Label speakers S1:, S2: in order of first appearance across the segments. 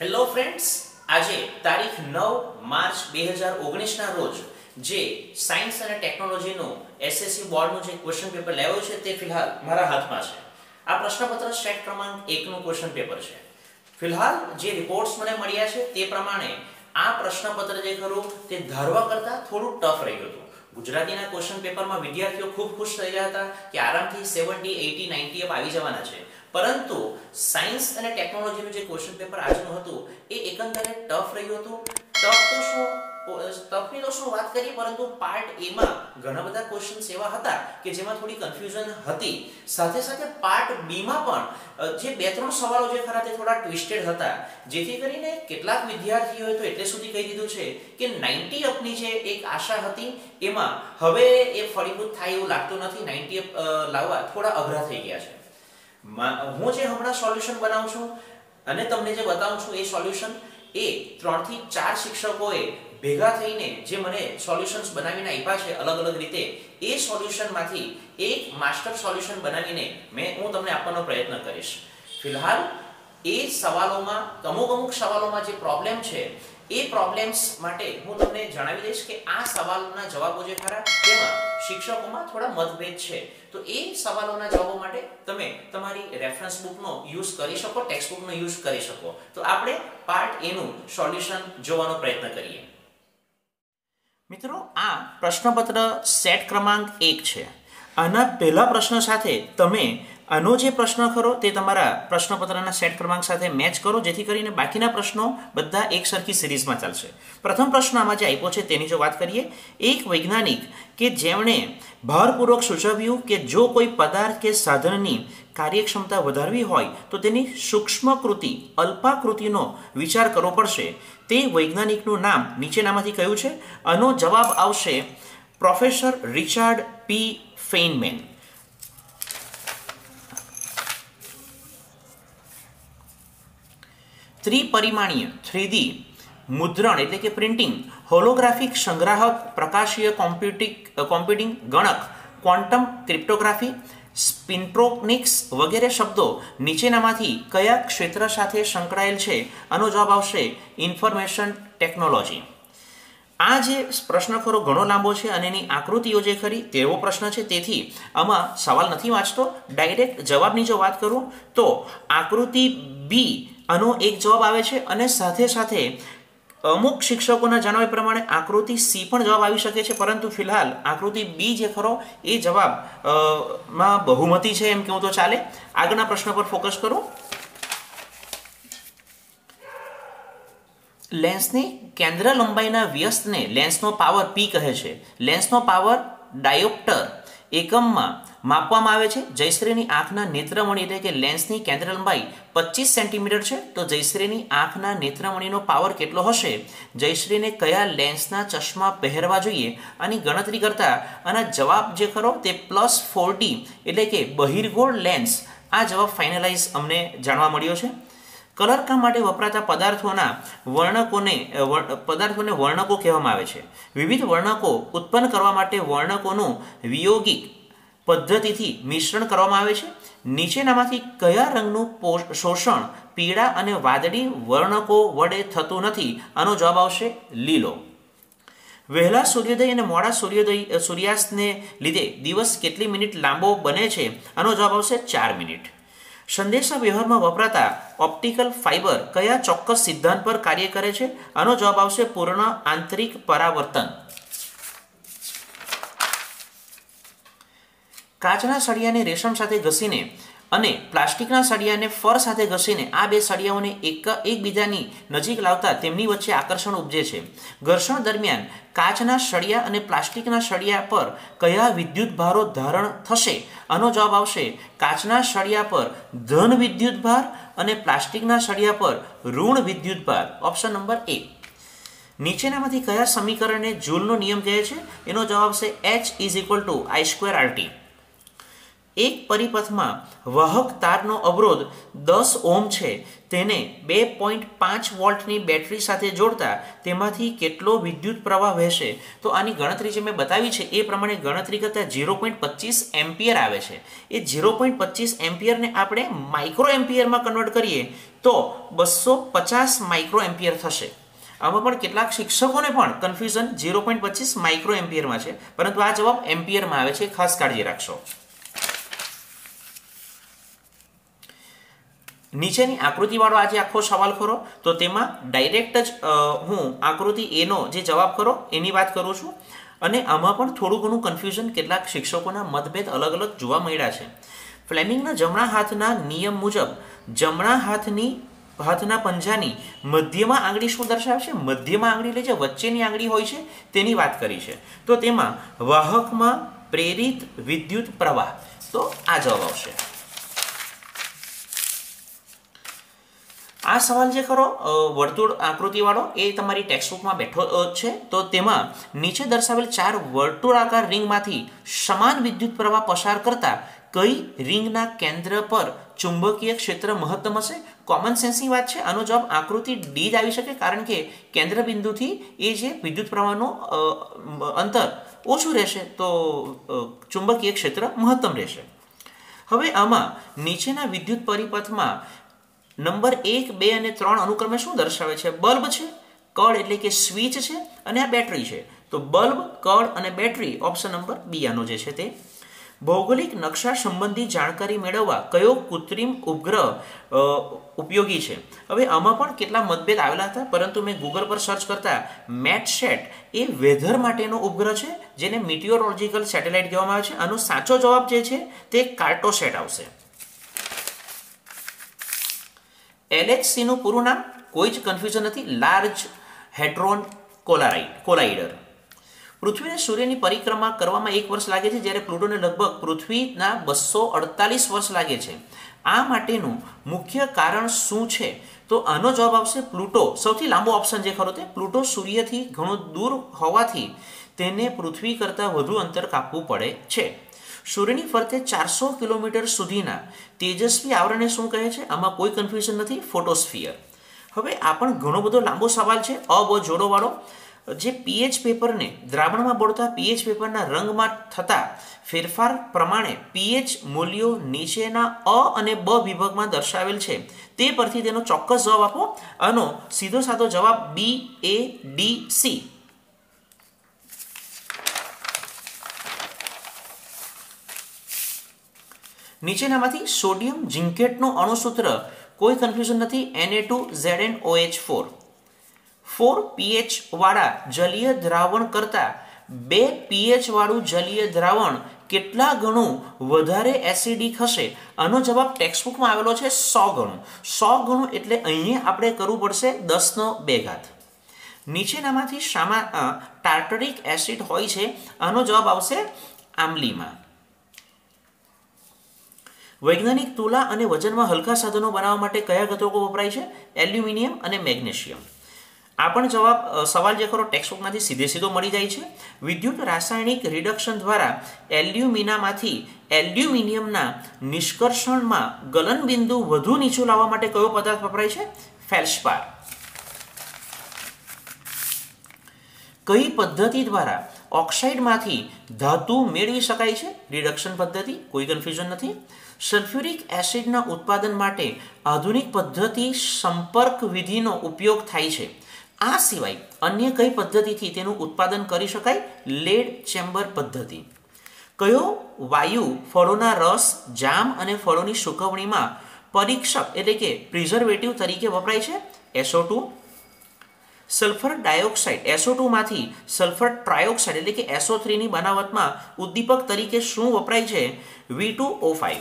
S1: Hello friends આજે તારીખ નવ માર્ચ બે હજાર ઓગણીસના રોજ જે સાયન્સ અને ટેકનોલોજીનો એસએસસી બોર્ડનું જે ક્વેશ્ચન પેપર લેવો છે તે ફિલહાલ મારા હાથમાં છે. આ પ્રશ્નપત્ર સ્ટેટ ક્રમાંક એકનું ક્વેશ્ચન પેપર છે. ફિલહાલ જે રિપોર્ટ્સ મને મળ્યા છે તે પ્રમાણે આ પ્રશ્નપત્ર જે ખરું તે ધારવા કરતાં થોડું ટફ રહ્યું હતું. ગુજરાતીના ક્વેશ્ચન પેપરમાં વિદ્યાર્થીઓ ખૂબ ખુશ થઈ ગયા હતા કે આરામથી સેવન્ટી એટી નાઇન્ટી અપ આવી જવાના છે. પરંતુ સાયન્સ અને ટેકનોલોજીનું જે ક્વેશ્ચન પેપર આજનું હતું, એ એકંદરે ટફ રહ્યું હતું. ટફ તો શું? ટફની તો શું વાત કરીએ, પરંતુ પાર્ટ એમાં ઘણા બધા ક્વેશ્ચન એવા હતા કે જેમાં થોડી કન્ફ્યુઝન હતી. સાથે સાથે પાર્ટ બીમાં પણ જે બે ત્રણ સવાલો જે ખરા તે થોડા ટ્વિસ્ટેડ હતા. જેથી કરીને કેટલાક વિદ્યાર્થીઓએ તો એટલે સુધી કહી દીધું છે કે 90 અપની જે એક આશા હતી, એમાં હવે એ ફળીભૂત થાય એવું લાગતું નથી. 90 અપ લાવવા થોડા અઘરા થઈ ગયા છે. હું જે હમણાં સોલ્યુશન બનાવું છું અને તમને જે બતાવું છું એ સોલ્યુશન એ ત્રણથી ચાર શિક્ષકોએ ભેગા થઈને જે મને સોલ્યુશન્સ બનાવીને આપ્યા છે અલગ અલગ રીતે, એ સોલ્યુશનમાંથી એક માસ્ટર સોલ્યુશન બનાવીને મેં હું તમને આપવાનો પ્રયત્ન કરીશ. ફિલહાલ, એ સવાલોમાં, અમુક અમુક સવાલોમાં જે પ્રોબ્લેમ છે એ પ્રોબ્લેમ્સ માટે હું તમને જણાવી દઈશ કે આ સવાલોના જવાબો જે ખરા, તેમાં શિક્ષકોમાં થોડા મતભેદ છે. તો એ સવાલોના જવાબો માટે તમે તમારી રેફરન્સ બુકનો યુઝ કરી શકો ટેક્સ્ટ બુકનો યુઝ કરી શકો. તો આપણે પાર્ટ એનું સોલ્યુશન જોવાનો પ્રયત્ન કરીએ. મિત્રો, આ પ્રશ્નપત્ર સેટ ક્રમાંક એક છે. આના પહેલા પ્રશ્ન સાથે તમે આનો જે પ્રશ્ન ખરો તે તમારા પ્રશ્નપત્રના સેટ ક્રમાંક સાથે મેચ કરો, જેથી કરીને બાકીના પ્રશ્નો બધા એક સરખી સિરીઝમાં ચાલશે. પ્રથમ પ્રશ્ન આમાં જે આપ્યો છે તેની જો વાત કરીએ, એક વૈજ્ઞાનિક કે જેમણે ભારપૂર્વક સૂચવ્યું કે જો કોઈ પદાર્થ કે સાધનની કાર્યક્ષમતા વધારવી હોય, તો તેની સૂક્ષ્મ કૃતિ, અલ્પાકૃતિનો વિચાર કરવો પડશે. તે વૈજ્ઞાનિકનું નામ નીચેનામાંથી કયું છે? આનો જવાબ આવશે પ્રોફેસર રિચાર્ડ પી ફેઇનમેન. ત્રિપરિમાણીય, થ્રીડી, મુદ્રણ એટલે કે પ્રિન્ટિંગ, હોલોગ્રાફિક સંગ્રાહક, પ્રકાશીય કોમ્પ્યુટિક, કોમ્પ્યુટિંગ ગણક, ક્વોન્ટમ ક્રિપ્ટોગ્રાફી સ્પિન્ટ્રોનિક્સ વગેરે શબ્દો નીચેનામાંથી કયા ક્ષેત્ર સાથે સંકળાયેલ છે? આનો જવાબ આવશે ઇન્ફોર્મેશન ટેકનોલોજી. આ જે પ્રશ્ન ખરો ઘણો લાંબો છે અને એની આકૃતિઓ જે ખરી તેવો પ્રશ્ન છે. તેથી આમાં સવાલ નથી વાંચતો, ડાયરેક્ટ જવાબની જો વાત કરું, તો આકૃતિ બી આનો એક જવાબ આવે છે અને સાથે સાથે અમુક શિક્ષકોના જણાવ્યા પ્રમાણે આકૃતિ સી પણ જવાબ આવી શકે છે. પરંતુ ફિલહાલ આકૃતિ બી જે ખરો, એ જવાબમાં બહુમતી છે એમ કેવું તો ચાલે. આગળના પ્રશ્ન પર ફોકસ કરો. લેન્સની કેન્દ્ર લંબાઈના વ્યસ્તને લેન્સનો પાવર પી કહે છે. લેન્સનો પાવર ડાયોપ્ટર એકમમાં માપવામાં આવે છે. જયશ્રીની આંખના નેત્રમણી એટલે કે લેન્સની કેન્દ્ર લંબાઈ પચીસ સેન્ટીમીટર છે. તો જયશ્રીની આંખના નેત્રમણીનો પાવર કેટલો હશે? જયશ્રીને કયા લેન્સના ચશ્મા પહેરવા જોઈએ? આની ગણતરી કરતા આના જવાબ જે ખરો તે પ્લસ ફોર્ટી એટલે કે બહિર્ગોળ લેન્સ. આ જવાબ ફાઇનલાઇઝ અમને જાણવા મળ્યો છે. કલરકામ માટે વપરાતા પદાર્થોના વર્ણકોને પદાર્થોને વર્ણકો કહેવામાં આવે છે. વિવિધ વર્ણકો ઉત્પન્ન કરવા માટે વર્ણકોનું વિયોગિક પદ્ધતિથી મિશ્રણ કરવામાં આવે છે. નીચેનામાંથી કયા રંગનું શોષણ પીળા અને વાદળી વર્ણકો વડે થતું નથી? આનો જવાબ આવશે લીલો. વહેલા સૂર્યોદય અને મોડા સૂર્યોદય સૂર્યાસ્તને લીધે દિવસ કેટલી મિનિટ લાંબો બને છે? આનો જવાબ આવશે ચાર મિનિટ. સંદેશા વ્યવહારમાં વપરાતા ઓપ્ટિકલ ફાઇબર કયા ચોક્કસ સિદ્ધાંત પર કાર્ય કરે છે? આનો જવાબ આવશે પૂર્ણ આંતરિક પરાવર્તન. કાચના સળિયાને રેશમ સાથે ઘસીને અને પ્લાસ્ટિકના સળિયાને ફર સાથે ઘસીને આ બે સળિયાઓને એક એકબીજાની નજીક લાવતા તેમની વચ્ચે આકર્ષણ ઉપજે છે. ઘર્ષણ દરમિયાન કાચના સળિયા અને પ્લાસ્ટિકના સળિયા પર કયા વિદ્યુત ભારો ધારણ થશે? આનો જવાબ આવશે, કાચના સળિયા પર ધન વિદ્યુત ભાર અને પ્લાસ્ટિકના સળિયા પર ઋણ વિદ્યુત ભાર ઓપ્શન નંબર એ. નીચેનામાંથી કયા સમીકરણને જૂલનો નિયમ કહે છે? એનો જવાબ છે H is equal to I square RT એક પરિપથમાં વાહક તારનો અવરોધ દસ ઓમ છે. તેને બે પોઈન્ટ પાંચ વોલ્ટની બેટરી સાથે જોડતા તેમાંથી કેટલો વિદ્યુત પ્રવાહ વહેશે? તો આની ગણતરી જે મેં બતાવી છે, એ પ્રમાણે ગણતરી કરતાં ઝીરો પોઈન્ટ પચીસ એમ્પિયર આવે છે. એ ઝીરો પોઈન્ટ પચીસ એમ્પિયરને આપણે માઇક્રો એમ્પિયરમાં કન્વર્ટ કરીએ, તો બસો પચાસ માઇક્રો એમ્પિયર થશે. આમાં પણ કેટલાક શિક્ષકોને પણ કન્ફ્યુઝન ઝીરો પોઈન્ટ પચીસ માઇક્રો એમ્પિયરમાં છે, પરંતુ આ જવાબ એમ્પિયરમાં આવે છે. ખાસ કાળજી રાખશો. નીચેની આકૃતિવાળો આજે આખો સવાલ ખરો. તો તેમાં ડાયરેક્ટ જ હું આકૃતિ એનો જે જવાબ ખરો એની વાત કરું છું. અને આમાં પણ થોડું ઘણું કન્ફ્યુઝન કેટલાક શિક્ષકોના મતભેદ અલગ અલગ જોવા મળ્યા છે. ફ્લેમિંગના જમણા હાથના નિયમ મુજબ, જમણા હાથની, હાથના પંજાની મધ્યમાં આંગળી શું દર્શાવે છે મધ્યમાં આંગળી એટલે જે વચ્ચેની આંગળી હોય છે, તેની વાત કરી છે. તો તેમાં વાહકમાં પ્રેરિત વિદ્યુત પ્રવાહ. તો આ જવાબ આવશે. આ સવાલ જે ખરો વર્તુળ આકૃતિવાળો, એ તમારી ટેક્સ્ટબુકમાં બેઠો છે. તો તેમાં નીચે દર્શાવેલ ચાર વર્તુળાકાર રિંગમાંથી સમાન વિદ્યુત પ્રવાહ પસાર કરતા કઈ રિંગના કેન્દ્ર પર ચુંબકીય ક્ષેત્ર મહત્તમ હશે? કોમન સેન્સની વાત છે. આનો જવાબ આકૃતિ ડી જ આવી શકે, કારણ કે કેન્દ્ર બિંદુથી એ જે વિદ્યુત પ્રવાહનું અંતર ઓછું રહેશે, તો ચુંબકીય ક્ષેત્ર મહત્તમ રહેશે. હવે આમાં નીચેના વિદ્યુત પરિપથમાં નંબર એક, બે અને ત્રણ અનુક્રમે શું દર્શાવે છે? બલ્બ છે, કળ એટલે કે સ્વિચ છે અને આ બેટરી છે. તો બલ્બ, કળ અને બેટરી ઓપ્શન નંબર બી આનો જે છે તે. ભૌગોલિક નકશા સંબંધી જાણકારી મેળવવા કયો કૃત્રિમ ઉપગ્રહ ઉપયોગી છે? હવે આમાં પણ કેટલા મતભેદ આવેલા હતા, પરંતુ મેં ગૂગલ પર સર્ચ કરતા મેટસેટ એ વેધર માટેનો ઉપગ્રહ છે, જેને મિટિયોરોલોજીકલ સેટેલાઇટ કહેવામાં આવે છે. આનો સાચો જવાબ જે છે તે કાર્ટોસેટ આવશે. એલએચસીનું પૂરું નામ કોઈ જ કન્ફ્યુઝન નથી. લાર્જ હેડ્રોન કોલારાઇડ કોલાઇડર પૃથ્વીને સૂર્યની પરિક્રમા કરવામાં એક વર્ષ લાગે છે, જ્યારે પ્લુટોને લગભગ પૃથ્વીના બસો અડતાલીસ વર્ષ લાગે છે. આ માટેનું મુખ્ય કારણ શું છે? તો આનો જવાબ આવશે પ્લુટો. સૌથી લાંબો ઓપ્શન જે ખરો તે. પ્લુટો સૂર્યથી ઘણું દૂર હોવાથી તેને પૃથ્વી કરતાં વધુ અંતર કાપવું પડે છે. સૂર્યની ફરતે ચારસો કિલોમીટર સુધીના તેજસ્વી આવરણને શું કહે છે? આમાં કોઈ કન્ફ્યુઝન નથી ફોટોસ્ફિયર હવે આ પણ ઘણો બધો લાંબો સવાલ છે અ બ જોડોવાળો જે પીએચ પેપરને દ્રાવણમાં બોળતા પીએચ પેપરના રંગમાં થતા ફેરફાર પ્રમાણે પીએચ મૂલ્યો નીચેના અ અને બ વિભાગમાં દર્શાવેલ છે. તે પરથી તેનો ચોક્કસ જવાબ આપો. આનો સીધો સાધો જવાબ બી એ ડી સી નીચેનામાંથી સોડિયમ ઝિંકેટનું અણુસૂત્ર. કોઈ કન્ફ્યુઝન નથી. NA two Z N OH four four PH વાળા જલીય દ્રાવણ કરતાં બે પીએચ વાળું જલીય દ્રાવણ કેટલા ગણું વધારે એસિડિક હશે? આનો જવાબ ટેક્સ્ટબુકમાં આવેલો છે સો ગણું. સો ગણું એટલે અહીંયા આપણે કરવું પડશે દસનો બે ઘાત. નીચેનામાંથી શામાં ટાર્ટરિક એસિડ હોય છે. આનો જવાબ આવશે આંબલીમાં. વૈજ્ઞાનિક તુલા અને વજનમાં હલકા સાધનો બનાવવા માટે કયા ઘટકો વપરાય છે? એલ્યુમિનિયમ અને મેગ્નેશિયમ. આ પણ જવાબ સવાલ જે ખરો ટેક્સ્ટબુકમાંથી સીધે સીધો મળી જાય છે. વિદ્યુત રાસાયણિક રિડક્શન દ્વારા એલ્યુમિનામાંથી એલ્યુમિનિયમના નિષ્કર્ષણમાં ગલન બિંદુ વધુ નીચું લાવવા માટે કયો પદાર્થ વપરાય છે? ફેલ્સપાર. કઈ પદ્ધતિ દ્વારા ઓક્સાઇડમાંથી ધાતુ મેળવી શકાય છે? રિડક્શન પદ્ધતિ? કોઈ કન્ફ્યુઝન નથી. સલ્ફ્યુરિક એસિડના ઉત્પાદન માટે આધુનિક પદ્ધતિ સંપર્ક વિધિનો ઉપયોગ થાય છે. આ સિવાય અન્ય કઈ પદ્ધતિથી તેનું ઉત્પાદન કરી શકાય? લેડ ચેમ્બર પદ્ધતિ. કયો વાયુ ફળોના રસ, જામ અને ફળોની સુકવણીમાં પરીક્ષક એટલે કે પ્રિઝર્વેટિવ તરીકે વપરાય છે? S O two. Sulphur dioxide. S O ટુમાંથી sulphur trioxide એટલે કે એસો થ્રીની બનાવટમાં ઉદ્દીપક તરીકે શું વપરાય છે? V two O five.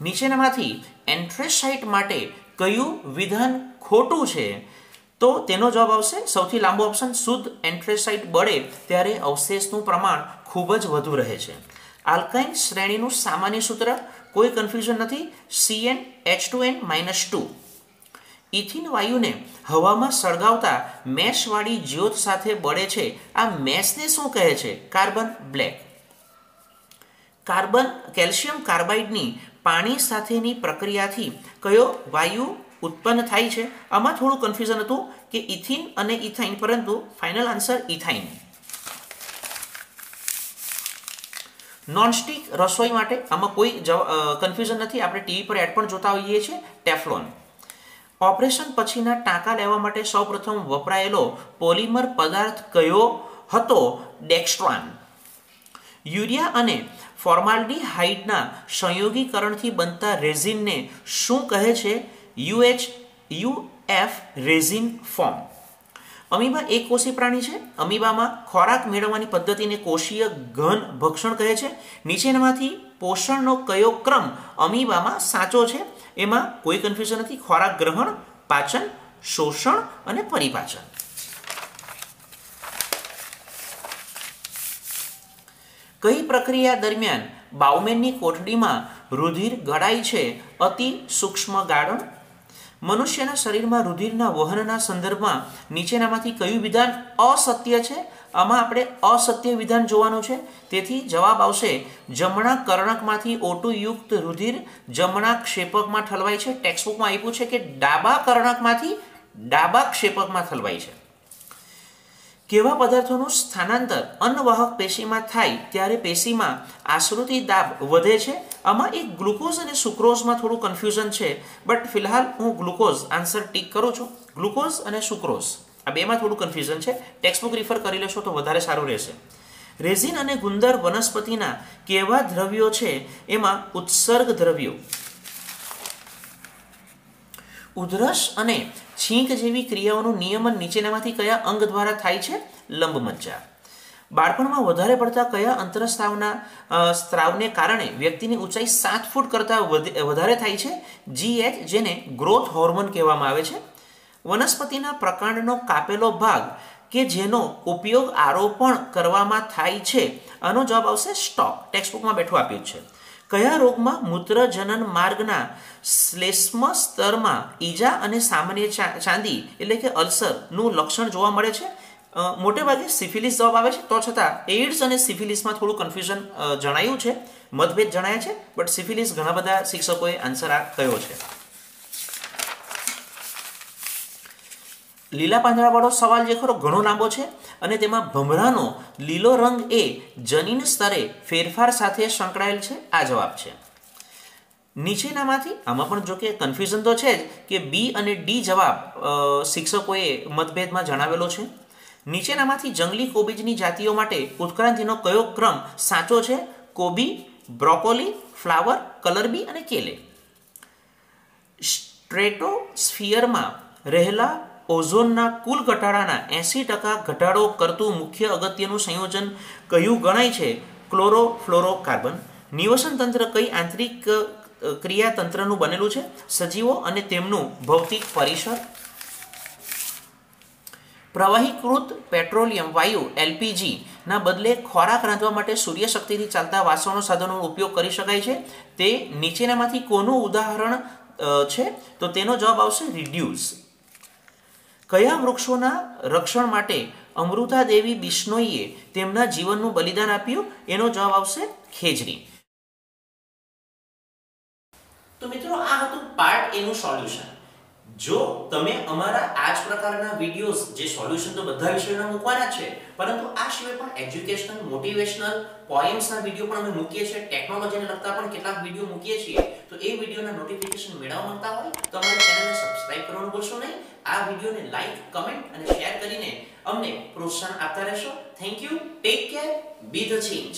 S1: નીચેનામાંથી એન્થ્રેસાઇટ માટે કયું વિધાન ખોટું છે? તો તેનો જવાબ આવશે, સૌથી લાંબો ઓપ્શન, શુદ્ધ એન્થ્રેસાઇટ બળે ત્યારે અવશેષનું પ્રમાણ ખૂબ જ વધુ રહે છે. આલ્કાઇન શ્રેણીનું સામાન્ય સૂત્ર, કોઈ કન્ફ્યુઝન નથી CN H two N minus two ethyne વાયુને હવામાં સળગાવતા મેશવાળી જ્યોત સાથે બળે છે. આ મેશને શું કહે છે? Carbon black. કાર્બન, કેલ્શિયમ કાર્બાઇડની પાણી સાથેની પ્રક્રિયાથી કયો વાયુ ઉત્પન્ન થાય છે? આમાં થોડું કન્ફ્યુઝન હતું કે ઇથિન અને ઇથાઇન પરંતુ ફાઇનલ આન્સર ઇથાઇન નોનસ્ટિક રસોઈ માટે આમાં કોઈ કન્ફ્યુઝન નથી. આપણે ટીવી પર એડ પણ જોતા હોઈએ છીએ. ટેફલોન ઓપરેશન પછીના ટાંકા લેવા માટે સૌપ્રથમ વપરાયેલો પોલિમર પદાર્થ કયો હતો? ડેક્સ્ટ્રોન યુરિયા અને ફોર્માલ્ડીહાઇડના સંયોગીકરણથી બનતા રેઝિનને શું કહે છે? U H, U F resin form. Amoeba એક કોષી પ્રાણી છે. અમીબામાં ખોરાક મેળવવાની પદ્ધતિને કોષીય ઘન ભક્ષણ કહે છે. નીચેનામાંથી પોષણનો કયો ક્રમ અમીબામાં સાચો છે? એમાં કોઈ કન્ફ્યુઝન નથી. ખોરાક ગ્રહણ, પાચન, શોષણ અને પરિપાચન. કઈ પ્રક્રિયા દરમિયાન બાઉમેનની કોઠડીમાં રુધિર ગળાય છે અતિ સૂક્ષ્મ ગાળણ મનુષ્યના શરીરમાં રુધિરના વહનના સંદર્ભમાં નીચેનામાંથી કયું વિધાન અસત્ય છે? આમાં આપણે અસત્ય વિધાન જોવાનું છે. તેથી જવાબ આવશે, જમણા કર્ણકમાંથી ઓટુયુક્ત રુધિર જમણા ક્ષેપકમાં ઠલવાય છે. ટેક્સ્ટબુકમાં આપ્યું છે કે ડાબા કર્ણકમાંથી ડાબા ક્ષેપકમાં ઠલવાય છે. કેવા પદાર્થોનું સ્થાનાંતર અન્નવાહક પેશીમાં થાય ત્યારે પેશીમાં આશ્રુતિ દાબ વધે છે? આમાં એક ગ્લુકોઝ અને સુક્રોઝમાં થોડું કન્ફ્યુઝન છે બટ ફિલહાલ હું ગ્લુકોઝ આન્સર ટીક કરું છું. ગ્લુકોઝ અને સુક્રોઝ, આ બેમાં થોડું કન્ફ્યુઝન છે. ટેક્સ્ટબુક રિફર કરી લેશો તો વધારે સારું રહેશે. રેઝિન અને ગુંદર વનસ્પતિના કેવા દ્રવ્યો છે? એમાં ઉત્સર્ગ દ્રવ્યો ઉધરસ અને છીંક જેવી ક્રિયાઓનું નિયમન નીચેનામાંથી કયા અંગ દ્વારા થાય છે? લંબમજ્જા. બાળપણમાં વધારે પડતા કયા અંતરસ્ત્રાવના સ્ત્રાવને કારણે વ્યક્તિની ઊંચાઈ સાત ફૂટ કરતાં વધારે થાય છે? જીએચ જેને ગ્રોથ હોર્મોન કહેવામાં આવે છે. વનસ્પતિના પ્રકાંડનો કાપેલો ભાગ કે જેનો ઉપયોગ આરોપણ કરવામાં થાય છે? આનો જવાબ આવશે સ્ટોક ટેક્સ્ટબુકમાં બેઠું આપ્યું છે. કયા રોગમાં મૂત્રજનન માર્ગના શ્લેષ્મ સ્તરમાં ઈજા અને સામાન્ય ચાંદી એટલે કે અલ્સરનું લક્ષણ જોવા મળે છે? મોટે ભાગે સિફિલિસ જવાબ આવે છે. તો છતાં એઇડ્સ અને સિફિલિસમાં થોડું કન્ફ્યુઝન જણાયું છે. મતભેદ જણાયા છે. બટ સિફિલિસ ઘણા બધા શિક્ષકોએ આન્સર આ કયો છે. લીલા પાંદડાવાળો સવાલ જે ખરો ઘણો લાંબો છે અને તેમાં ભમરાનો લીલો રંગ એ જનીન સ્તરે ફેરફાર સાથે સંકળાયેલ છે. આ જવાબ છે. નીચેનામાંથી આમાં પણ જો કે કન્ફ્યુઝન તો છે જ કે બી અને ડી જવાબ શિક્ષકોએ મતભેદમાં જણાવેલો છે. નીચેનામાંથી જંગલી કોબીજની જાતિઓ માટે ઉત્ક્રાંતિનો કયો ક્રમ સાચો છે? કોબી, બ્રોકોલી, ફ્લાવર, કલરબી અને કેલે. સ્ટ્રેટોસ્ફિયરમાં રહેલા ઓઝોનના કુલ ઘટાડાના એંસી ટકા ઘટાડો કરતું મુખ્ય અગત્યનું સંયોજન કયું ગણાય છે. ક્લોરોફ્લોરોકાર્બન નિવસન તંત્ર કઈ આંતરિક ક્રિયાતંત્રનું બનેલું છે? સજીવો અને તેમનું ભૌતિક પરિસર? પ્રવાહીકૃત પેટ્રોલિયમ, વાયુ, એલપીજી ના બદલે ખોરાક રાંધવા માટે સૂર્યશક્તિથી ચાલતા વાસણો સાધનોનો ઉપયોગ કરી શકાય છે. તે નીચેનામાંથી કોનું ઉદાહરણ છે? તો તેનો જવાબ આવશે રિડ્યુસ. કયા વૃક્ષોના રક્ષણ માટે અમૃતા દેવી બિશ્નોઈએ તેમના જીવનનું બલિદાન આપ્યું? એનો જવાબ આવશે ખેજરી. તો મિત્રો, આ હતું પાર્ટ એનું સોલ્યુશન જો તમે અમારા આ જ પ્રકારના વિડીયોઝ જે સોલ્યુશન તો બધા વિષયોના મૂકવાના છે, પરંતુ આ સિવાય પણ એજ્યુકેશનલ મોટિવેશનલ પોએમ્સના વીડિયો પણ અમે મૂકીએ છીએ ટેકનોલોજીને લગતા પણ કેટલાક વીડિયો મૂકીએ છીએ, તો એ વિડીયોના નોટિફિકેશન મેળવવા માંગતા હોય, તો અમારી ચેનલને સબસ્ક્રાઇબ કરવાનું ભૂલશો નહીં. આ વિડીયોને લાઈક કમેન્ટ અને શેર કરીને અમને પ્રોત્સાહન આપતા રહેશો. Thank you take care be the change